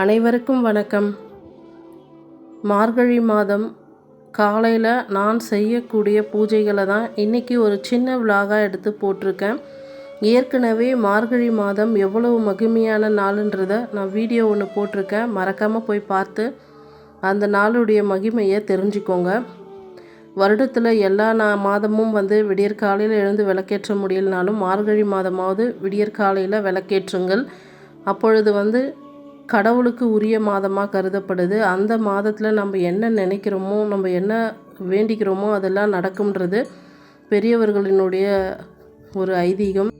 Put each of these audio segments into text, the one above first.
அனைவருக்கும் வணக்கம். மார்கழி மாதம் காலையில் நான் செய்யக்கூடிய பூஜைகளை தான் இன்றைக்கி ஒரு சின்ன விழாகாக எடுத்து போட்டிருக்கேன். ஏற்கனவே மார்கழி மாதம் எவ்வளவு மகிமையான நாளுன்றதை நான் வீடியோ ஒன்று போட்டிருக்கேன். மறக்காமல் போய் பார்த்து அந்த நாளுடைய மகிமையை தெரிஞ்சுக்கோங்க. வருடத்தில் எல்லா நா மாதமும் வந்து விடியற் காலையில் எழுந்து விளக்கேற்ற முடியலனாலும் மார்கழி மாதமாவது விடியற் காலையில் விளக்கேற்றுங்கள். அப்பொழுது வந்து கடவுளுக்கு உரிய மாதமாக கருதப்படுது. அந்த மாதத்தில் நம்ம என்ன நினைக்கிறோமோ நம்ம என்ன வேண்டிக்கிறோமோ அதெல்லாம் நடக்கும்ன்றது பெரியவர்களினுடைய ஒரு ஐதீகம்.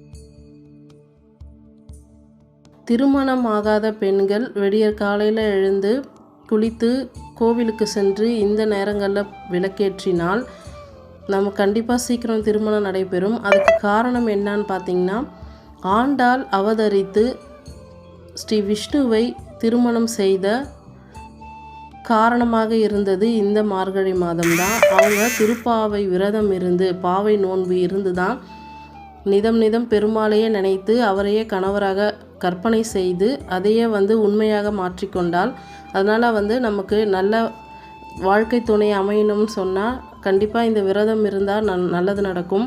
திருமணம் ஆகாத பெண்கள் விடியற் காலையில் எழுந்து குளித்து கோவிலுக்கு சென்று இந்த நேரங்களில் விளக்கேற்றினால் நம்ம கண்டிப்பாக சீக்கிரம் திருமணம் நடைபெறும். அதுக்கு காரணம் என்னன்னு பார்த்தீங்கன்னா ஆண்டாள் அவதரித்து ஸ்ரீ விஷ்ணுவை திருமணம் செய்த காரணமாக இருந்தது இந்த மார்கழி மாதம்தான். அவங்க திருப்பாவை விரதம் இருந்து பாவை நோன்பு இருந்து தான் நிதம் நிதம் பெருமாளையே நினைத்து அவரையே கணவராக கற்பனை செய்து அதையே வந்து உண்மையாக மாற்றிக்கொண்டால் அதனால் வந்து நமக்கு நல்ல வாழ்க்கை துணை அமையணும்னு சொன்னால் கண்டிப்பாக இந்த விரதம் இருந்தால் நல் நல்லது நடக்கும்.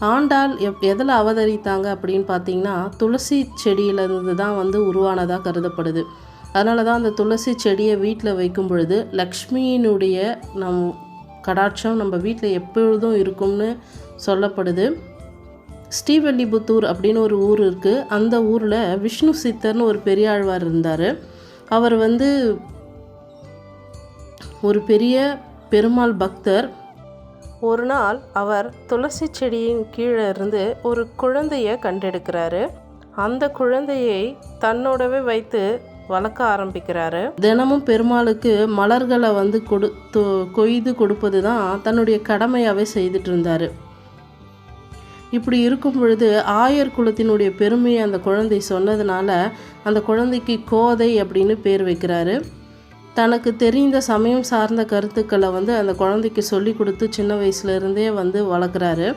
ஆண்டாள் எப் எதில் அவதரித்தாங்க அப்படின்னு பார்த்தீங்கன்னா துளசி செடியிலேருந்து தான் வந்து உருவானதாக கருதப்படுது. அதனால தான் அந்த துளசி செடியை வீட்டில் வைக்கும் பொழுது லக்ஷ்மியினுடைய நம் கடாட்சம் நம்ம வீட்டில் எப்பொழுதும் இருக்கும்னு சொல்லப்படுது. ஸ்ரீவல்லிபுத்தூர் அப்படின்னு ஒரு ஊர் இருக்குது அந்த ஊரில் விஷ்ணு சித்தர்னு ஒரு பெரியாழ்வார் இருந்தார். அவர் வந்து ஒரு பெரிய பெருமாள் பக்தர். ஒரு நாள் அவர் துளசி செடியின் கீழே இருந்து ஒரு குழந்தையை கண்டெடுக்கிறாரு. அந்த குழந்தையை தன்னோடவே வைத்து வளர்க்க ஆரம்பிக்கிறாரு. தினமும் பெருமாளுக்கு மலர்களை வந்து கொடு கொய்து கொடுப்பது தான் தன்னுடைய கடமையாகவே செய்துட்டு இருந்தார். இப்படி இருக்கும் பொழுது ஆயர் குலத்தினுடைய பெருமையை அந்த குழந்தை சொன்னதுனால அந்த குழந்தைக்கு கோதை அப்படின்னு பேர் வைக்கிறாரு. தனக்கு தெரிந்த சமயம் சார்ந்த கருத்துக்களை வந்து அந்த குழந்தைக்கு சொல்லி கொடுத்து சின்ன வயசுலேருந்தே வந்து வளர்க்குறாரு.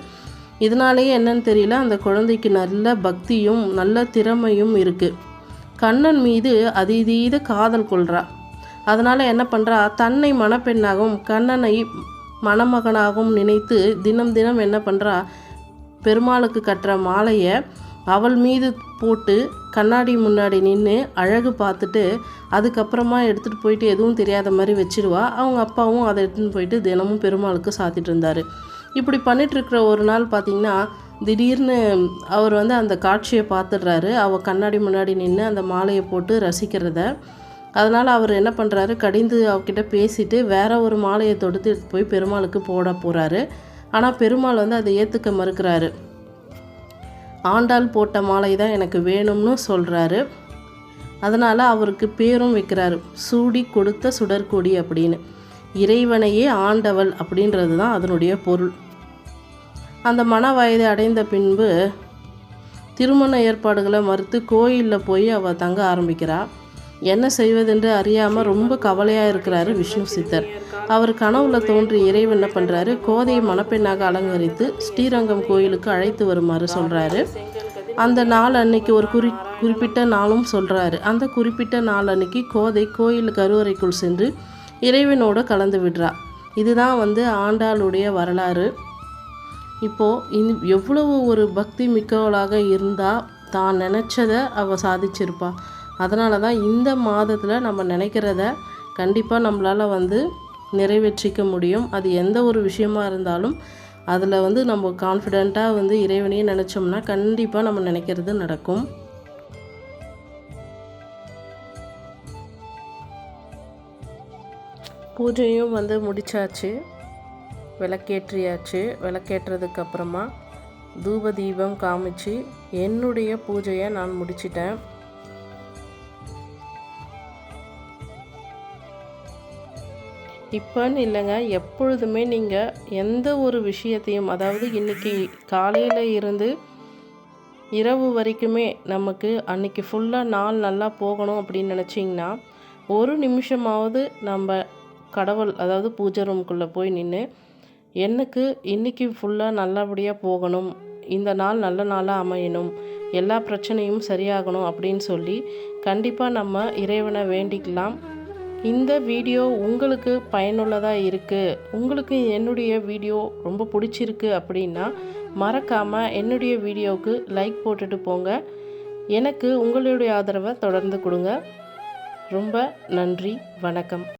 இதனாலேயே என்னன்னு தெரியல அந்த குழந்தைக்கு நல்ல பக்தியும் நல்ல திறமையும் இருக்குது கண்ணன் மீது அதீதீத காதல் கொள்கிறா அதனால் என்ன பண்ணுறா தன்னை மணப்பெண்ணாகவும் கண்ணனை மணமகனாகவும் நினைத்து தினம் தினம் என்ன பண்ணுறா பெருமாளுக்கு கட்டுற மாலையை அவள் மீது போட்டு கண்ணாடி முன்னாடி நின்று அழகு பார்த்துட்டு அதுக்கப்புறமா எடுத்துகிட்டு போயிட்டு எதுவும் தெரியாத மாதிரி வச்சிருவா. அவங்க அப்பாவும் அதை எடுத்துன்னு போயிட்டு தினமும் பெருமாளுக்கு சாத்திட்டு இருந்தார். இப்படி பண்ணிகிட்ருக்கிற ஒரு நாள் பார்த்திங்கன்னா திடீர்னு அவர் வந்து அந்த காட்சியை பார்த்துடுறாரு. அவள் கண்ணாடி முன்னாடி நின்று அந்த மாலையை போட்டு ரசிக்கிறத. அதனால் அவர் என்ன பண்ணுறாரு கடிந்து அவகிட்ட பேசிட்டு வேற ஒரு மாலையை தொடுத்து போய் பெருமாளுக்கு போட போகிறாரு ஆனால் பெருமாள் வந்து அதை ஏற்றுக்க மறுக்கிறாரு. ஆண்டாள் போட்ட மாலை தான் எனக்கு வேணும்னு சொல்கிறாரு அதனால் அவருக்கு பேரும் வைக்கிறாரு. சூடி கொடுத்த சுடற்கொடி அப்படின்னு. இறைவனையே ஆண்டவள் அப்படின்றது தான் அதனுடைய பொருள். அந்த மன வயதை அடைந்த பின்பு திருமண ஏற்பாடுகளை மறுத்து கோயிலில் போய் அவள் தங்க ஆரம்பிக்கிறாள் என்ன செய்வதென்று அறியாமல் ரொம்ப கவலையாக இருக்கிறாரு விஷ்ணு சித்தர். அவர் கனவுல தோன்றி இறைவன் என்ன பண்ணுறாரு கோதையை மணப்பெண்ணாக அலங்கரித்து ஸ்ரீரங்கம் கோயிலுக்கு அழைத்து வருமாறு சொல்கிறாரு அந்த நாள் அன்னைக்கு ஒரு குறி குறிப்பிட்ட நாளும் சொல்கிறாரு அந்த குறிப்பிட்ட நாள் அன்னைக்கு கோதை கோயில் கருவறைக்குள் சென்று இறைவனோடு கலந்து விடுறா. இதுதான் வந்து ஆண்டாளுடைய வரலாறு. இப்போது இந் எவ்வளவு ஒரு பக்தி மிக்கவளாக இருந்தால் தான் நினச்சதை அவள் சாதிச்சிருப்பா. அதனால தான் இந்த மாதத்தில் நம்ம நினைக்கிறத கண்டிப்பாக நம்மளால் வந்து நிறைவேற்றிக்க முடியும். அது எந்த ஒரு விஷயமா இருந்தாலும் அதில் வந்து நம்ம கான்ஃபிடெண்ட்டாக வந்து இறைவனையே நினச்சோம்னா கண்டிப்பாக நம்ம நினைக்கிறது நடக்கும். பூஜையும் வந்து முடிச்சாச்சு. விளக்கேற்றியாச்சு. விளக்கேற்றதுக்கப்புறமா தூப தீபம் காமிச்சு என்னுடைய பூஜையை நான் முடிச்சிட்டேன். இப்போன்னு இல்லைங்க. எப்பொழுதுமே நீங்கள் எந்த ஒரு விஷயத்தையும் அதாவது இன்றைக்கி காலையில் இருந்து இரவு வரைக்குமே நமக்கு அன்றைக்கி ஃபுல்லாக நாள் நல்லா போகணும் அப்படின்னு நினச்சிங்கன்னா ஒரு நிமிஷமாவது நம்ம கடவுள் அதாவது பூஜை ரூம்குள்ளே போய் நின்று எனக்கு இன்றைக்கி ஃபுல்லாக நல்லபடியாக போகணும். இந்த நாள் நல்ல நாளாக அமையணும். எல்லா பிரச்சனையும் சரியாகணும் அப்படின்னு சொல்லி கண்டிப்பாக நம்ம இறைவனை வேண்டிக்கலாம். இந்த வீடியோ உங்களுக்கு பயனுள்ளதாக இருக்குது உங்களுக்கு என்னுடைய வீடியோ ரொம்ப பிடிச்சிருக்கு அப்படின்னா மறக்காமல் என்னுடைய வீடியோவுக்கு லைக் போட்டுட்டு போங்க. எனக்கு உங்களுடைய ஆதரவை தொடர்ந்து கொடுங்க. ரொம்ப நன்றி. வணக்கம்.